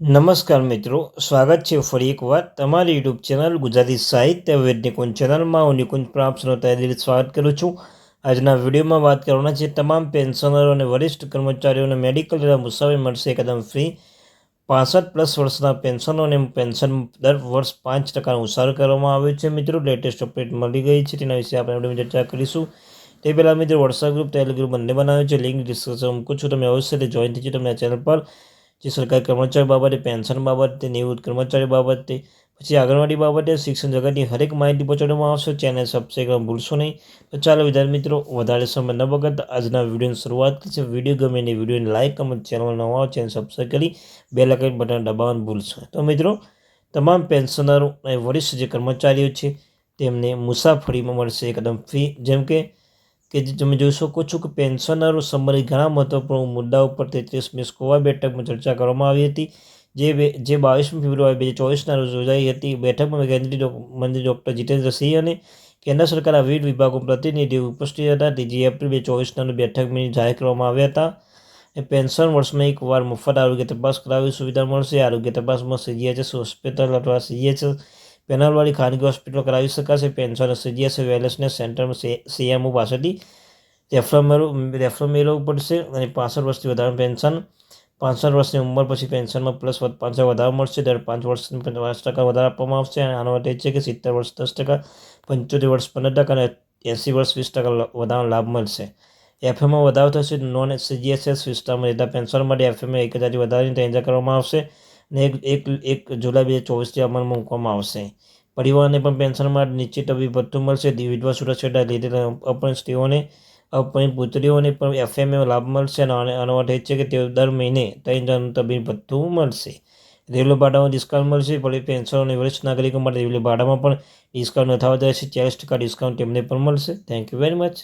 નમસ્કાર મિત્રો, સ્વાગત છે ફરી એકવાર તમારી યુટ્યુબ ચેનલ ગુજરાતી સાહિત્ય વેદ ચેનલમાં હું નિકુંજ પ્રાપ્સનો તહેદિલ સ્વાગત કરું છું. આજના વિડીયોમાં વાત કરવાના છે તમામ પેન્શનરો અને વરિષ્ઠ કર્મચારીઓને મેડિકલ મુસાફરી મળશે એકદમ ફ્રી પાસઠ પ્લસ વર્ષના પેન્શનોને પેન્શન દર વર્ષ પાંચ ટકાનો ઉછાળો કરવામાં આવ્યો છે મિત્રો. લેટેસ્ટ અપડેટ મળી ગઈ છે, તેના વિશે આપણે ચર્ચા કરીશું. તે પહેલાં મિત્રો વોટ્સએપ ગ્રુપ ટેલિગ્રુપ બંને બનાવ્યો છે. લિંક ડિસ્ક્રિપ્શન મૂકું છું. તમે અવશ્ય જોઈન થઈ તમને ચેનલ પર જે સરકારી કર્મચારી બાબતે, પેન્શન બાબતે, નિવૃત્ત કર્મચારી બાબતે, પછી આંગણવાડી બાબતે, શિક્ષણ જગતની હરેક માહિતી પહોંચાડવામાં આવશે. ચેનલ સબસ્ક્રાઈબ ભૂલશો નહીં. તો ચાલો વિદ્યાર્થી મિત્રો, વધારે સમય ન બગડતા આજના વિડીયોની શરૂઆત કરી છે વીડિયો ગમે ને વિડીયોને લાઇક કમેન્ટ ચેનલ નવા ચેનલ સબસ્ક્રાઈબ કરી બે લાઇકન બટન દબાવવાનું ભૂલશો તો મિત્રો, તમામ પેન્શનરો અને વરિષ્ઠ જે કર્મચારીઓ છે, તેમને મુસાફરીમાં મળશે એકદમ ફી જેમ કે કે જે તમે જોઈ શકો છો કે પેન્શનરો સંબંધિત ઘણા મહત્વપૂર્ણ મુદ્દા ઉપર તેત્રીસ મે સ્કોવા બેઠકમાં ચર્ચા કરવામાં આવી હતી. જે બે, જે બાવીસમી ફેબ્રુઆરી બે હજાર ચોવીસના રોજ યોજાઈ હતી. બેઠકમાં કેન્દ્રીય મંત્રી ડૉક્ટર જીતેન્દ્ર સિંહ અને કેન્દ્ર સરકારના વિવિધ વિભાગો પ્રતિનિધિઓ ઉપસ્થિત હતા. ત્રીજી એપ્રિલ બે ચોવીસના બેઠકમાં જાહેર કરવામાં આવ્યા હતા. પેન્શન વર્ષમાં એકવાર મફત આરોગ્ય તપાસ કરાવવી સુવિધા મળશે. આરોગ્ય તપાસમાં સીજીએચએસ, હોસ્પિટલ અથવા સીજીએચએસ પેનલવાળી ખાનગી હોસ્પિટલો કરાવી શકાશે. પેન્શન સીજીએસ વેલનેસ સેન્ટરમાં સીએમઓ પાસેથી રેફરલ મેળવું રેફરલ મેળવવું પડશે અને પાસઠ વર્ષથી વધારે પેન્શન, પાંસઠ વર્ષની ઉંમર પછી પેન્શનમાં પ્લસ પાંચ વધારો મળશે. દર પાંચ વર્ષની પાંચ ટકા વધારો આપવામાં આવશે અને આનો અર્થ એ છે કે સિત્તેર વર્ષ દસ ટકા, પંચોતેર વર્ષ પંદર ટકા અને એંસી વર્ષ વીસ ટકા વધારાનો લાભ મળશે. એફએમમાં વધારો થશે. નોન સીજીએસએસ વિસ્તારમાં રહેતા પેન્શન માટે એફએમમાં એક હજારથી વધારીને હજાર કરવામાં આવશે. ને એક એક એક જુલાઈ બે હજાર ચોવીસથી અમલમાં મૂકવામાં આવશે. પરિવારને પણ પેન્શન માટે નિશ્ચિત ભથ્થું મળશે. વિધવા સુરક્ષા લીધે અપણ સ્ત્રીઓને અપણી પુત્રીઓને પણ એફએમએ લાભ મળશે અને આનો અર્થ એ છે કે તેઓ દર મહિને ત્રણ હજારનું તબીબ ભથ્થું મળશે. રેલવે ભાડામાં ડિસ્કાઉન્ટ મળશે. ભલે પેન્શન અને વરિષ્ઠ નાગરિકો માટે રેલવે ભાડામાં પણ ડિસ્કાઉન્ટ નથાવત રહેશે ચાલીસ ટકા ડિસ્કાઉન્ટ તેમને પણ મળશે. Thank you very much